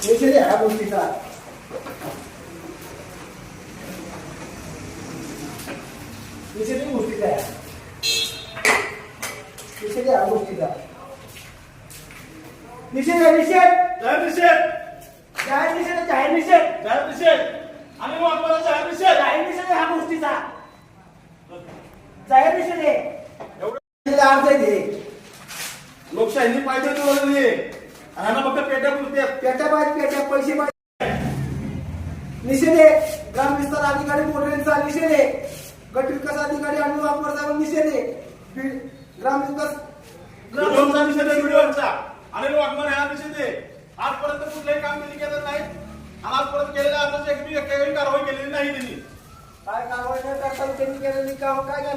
आहे ह्या गोष्टीचा ही गोष्टीचा आहे आहे ह्या गोष्टीचा निषेध आहे निषेध जाहीर निषेध जाहीर निषेध जाहीर निषेध जाहीर निषेध आणि वाघमारा जाहीर निषेध जाहीर निषेध ह्या गोष्टीचा जाहीर निषेध आहे एवढं अर्ज आहे. लोकशाहीने पाहिजे निवडली आणि फक्त पेट्या पुरते. पेट्या पाहिजे पेट्या पैसे पाहिजे. निषेध. आहे ग्राम विस्तार अधिकारी मोठ्यांचा निषेध. आहे गट विकास अधिकारी आणि वापरचा निषेध. आहे ग्राम विकास व्हिडिओचा निषेध आहे व्हिडिओचा अनिल वाघमारे हा निषेध आहे. आजपर्यंत कुठलंही कामगिरी केलं नाही. आणि आजपर्यंत एक बी- एकही कारवाई केलेली नाही त्यांनी. काय कारवाई न करता त्यांनी केलेली काम काय